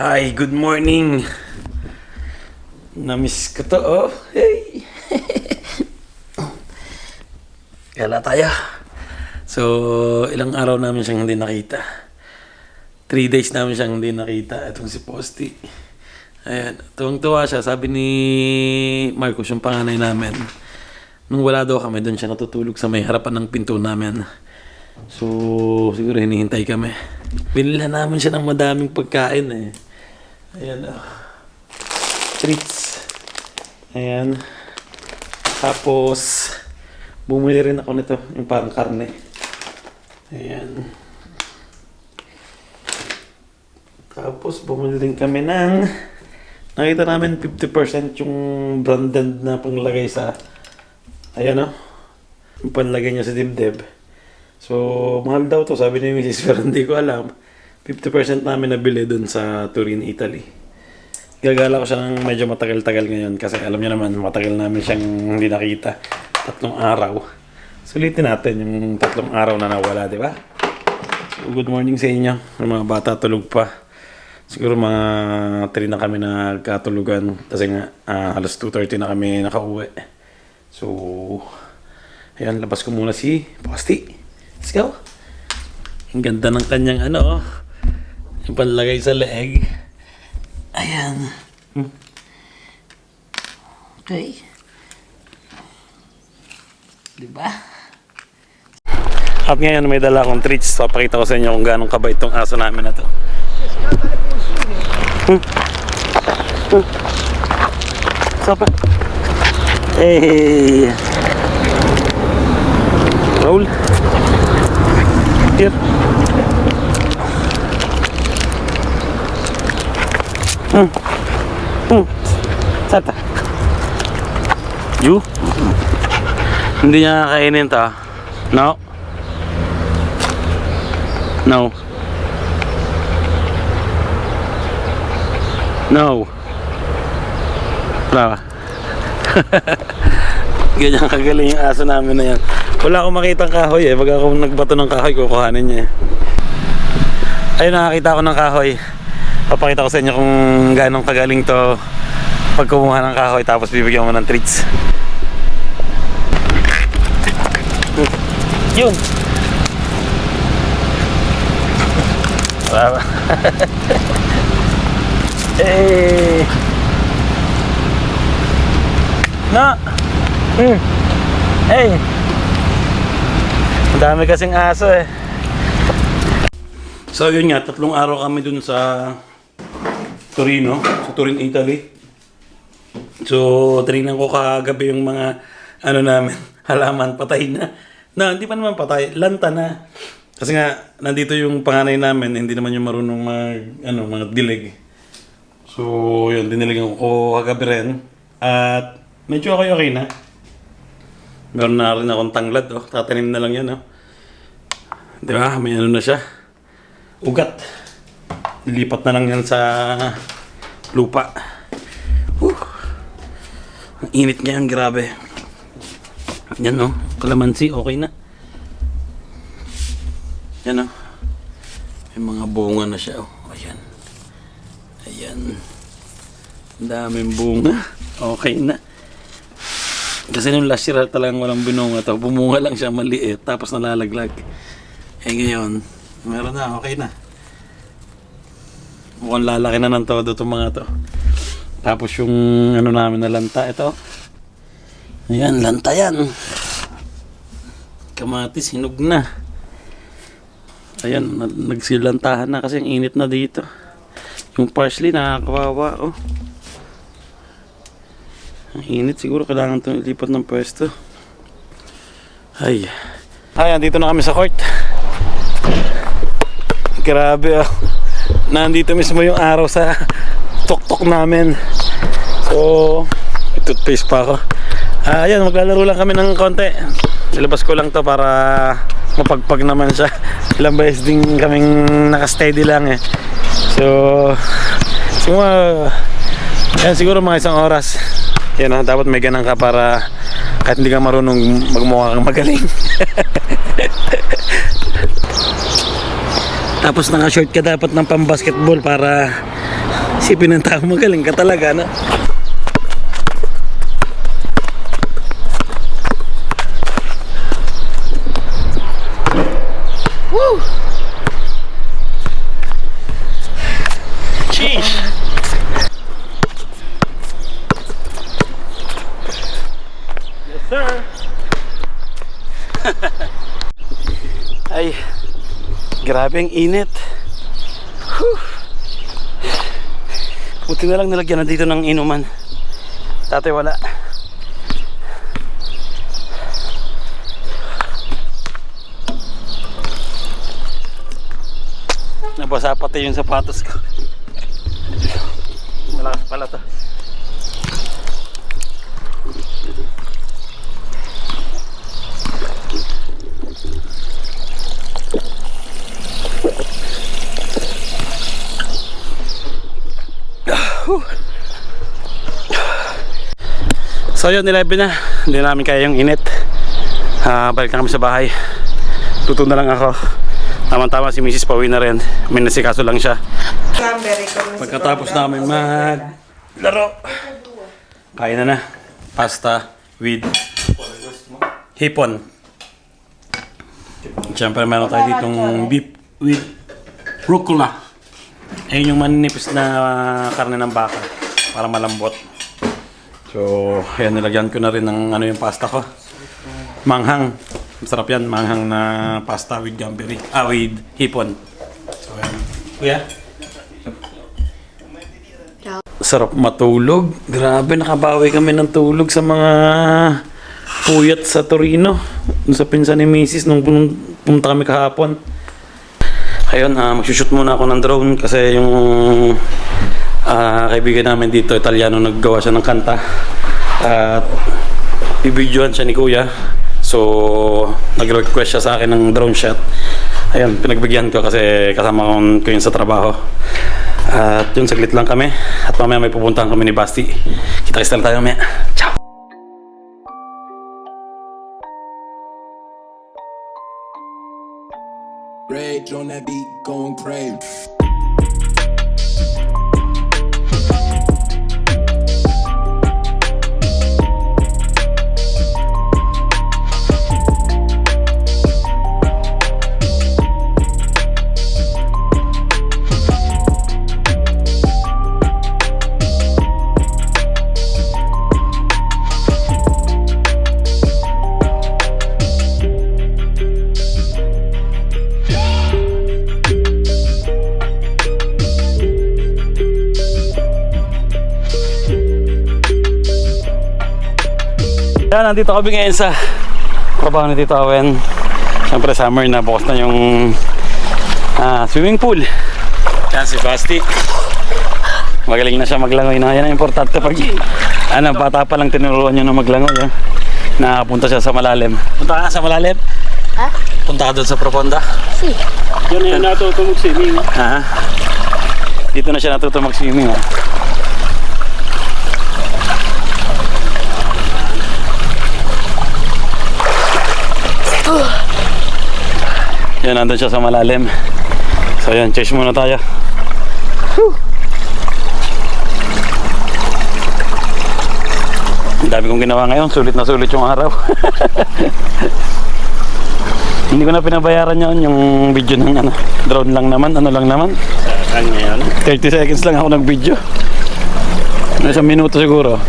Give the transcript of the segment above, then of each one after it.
Hi, good morning. Namiss ko to, oh. Hey. Kala tayo. So, ilang araw namin siyang hindi nakita. Three days namin siyang hindi nakita. Itong si Posty. Ayan. Tuwang-tuwa siya. Sabi ni Marcos, yung panganay namin. Nung wala daw kami, doon siya natutulog sa may harapan ng pinto namin. So, siguro hinihintay kami. Binila namin siya ng madaming pagkain eh. Ayan oh. Treats. Ayan. Tapos, bumili rin ako nito, yung parang karne. Ayan. Tapos, bumili din kami ng... Nakita namin 50% yung branded na panglagay sa... Ayan oh. Yung panlagay niya sa dibdib. So, mahal daw to, sabi ni Mrs. Pero hindi ko alam. 50% namin nabili dun sa Turin, Italy. Gagala ko siya ng medyo matagal-tagal ngayon kasi alam niyo naman, matagal namin siyang hindi nakita. Tatlong araw. Sulitin natin yung tatlong araw na nawala, di ba? So, good morning sa inyo. Yung mga bata tulog pa. Siguro mga 3 na kami nagkatulugan kasi nga ah, alas 2.30 na kami nakauwi. So, ayan, labas ko muna si Posti. Let's go. Ang ganda ng kanyang ano, oh. Yung panlagay sa leeg. Ayan. Hmm. Okay. Diba? At ngayon may dala akong treats. Papakita ko sa inyo kung gaano kabait itong aso namin na to. Hmm. Hmm. Sapa. Hey. Raul. Here. Hmm. Hmm. Sata. You? Hindi niya kakainin to. ah. No. No. No. Wala? Ganyan kagaling yung aso namin na yan. Wala akong makitang kahoy eh. Pag ako nagbato ng kahoy, kukuhanin niya eh. Ayun, nakakita ko ng kahoy. Papakita ko sa inyo kung gaano kagaling to pag kumuha ng kahoy tapos bibigyan mo ng treats. Yun. Wala ba? eh. Na. Hmm. Hey. Ang dami kasing aso eh. So yun nga, tatlong araw kami dun sa Torino, sa Turin, Italy. So, tinignan ko kagabi yung mga ano namin, halaman patay na. Na, hindi pa naman patay, lanta na. Kasi nga, nandito yung panganay namin, hindi naman yung marunong mag, ano, mga dilig. So, yun, diniligan ko kagabi rin. At, medyo okay okay na. Meron na rin akong tanglad, oh. Tatanim na lang yan, oh. Di ba? May ano na siya. Ugat. Lilipat na lang yan sa lupa. Whew. Ang init ngayon, grabe. Yan, oh. Kalamansi, okay na. Yan, oh. May mga bunga na siya, oh. Ayan. Ayan. Ang daming bunga. Okay na. Kasi nung last year talagang walang binunga to. Bumunga lang siya maliit tapos nalalaglag. Eh ngayon, meron na, okay na. Mukhang lalaki na ng todo itong mga to. Tapos yung ano namin na lanta, ito. Ayan, lanta yan. Kamatis, hinog na. Ayan, na- nagsilantahan na kasi ang init na dito. Yung parsley, nakakawawa, oh. Ang init siguro kailangan itong ilipat ng pwesto. Ay. Ay, andito na kami sa court. Grabe oh. Nandito mismo yung araw sa tok-tok namin. So, toothpaste pa ako. Ah, ayan, maglalaro lang kami ng konti. Ilabas ko lang to para mapagpag naman siya. Ilang beses din kaming nakasteady lang eh. So, siguro, yan siguro mga isang oras. Yan oh, dapat may ganang ka para kahit hindi ka marunong magmukha kang magaling. Tapos naka-short ka dapat ng pang-basketball para Isipin ng tao magaling ka talaga, no? Woo! Grabe ang init. Whew. Buti na lang nilagyan na dito ng inuman. Dati wala. Nabasa pati yung sapatos ko. So yun, 11 na. Hindi namin kaya yung init. Ah, balik na kami sa bahay. Luto na lang ako. Tama-tama si Mrs. Pauwi na rin. May nasikaso lang siya. Pagkatapos namin mag laro. Kain na na. Pasta with hipon. Siyempre meron tayo ditong beef with rucola. Ayun yung maninipis na karne ng baka para malambot. So, ayan, nilagyan ko na rin ng ano yung pasta ko. Manghang. Masarap yan, manghang na pasta with gamberi. Ah, with hipon. So, ayan. Kuya? Sarap matulog. Grabe, nakabawi kami ng tulog sa mga puyat sa Torino. Sa pinsan ni Mrs. nung punta kami kahapon. Ayun, ah magsushoot muna ako ng drone kasi yung ah, kaibigan namin dito, Italiano, naggawa siya ng kanta. At bibidyoan siya ni Kuya. So, nag-request siya sa akin ng drone shot. Ayun, pinagbigyan ko kasi kasama ko yun sa trabaho. At yun, saglit lang kami. At mamaya may pupuntahan kami ni Basti. Kita-kita tayo mamaya. Ciao! Rage on that beat, going crazy. Yan, nandito kami ngayon sa trabaho ni Tito Awen. Siyempre summer na, bukas na yung ah, swimming pool. Yan si Basti. Magaling na siya maglangoy na. Yan ang importante pag ano, bata pa lang tinuruan niya na maglangoy. Eh. Nakapunta siya sa malalim. Punta ka sa malalim? Ha? Punta ka doon sa profonda? Si. Yan yan natuto mag-swimming. Ha? Dito na siya natuto mag-swimming. Oh. Yan, nandun siya sa malalim. So yan, chase muna tayo. Whew. Ang dami kong ginawa ngayon, sulit na sulit yung araw. Hindi ko na pinabayaran yun, yung video ng ano, drone lang naman, ano lang naman. Saan ngayon? 30 seconds lang ako nag-video. Isang minuto siguro.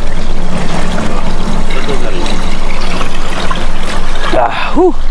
Ah, whew.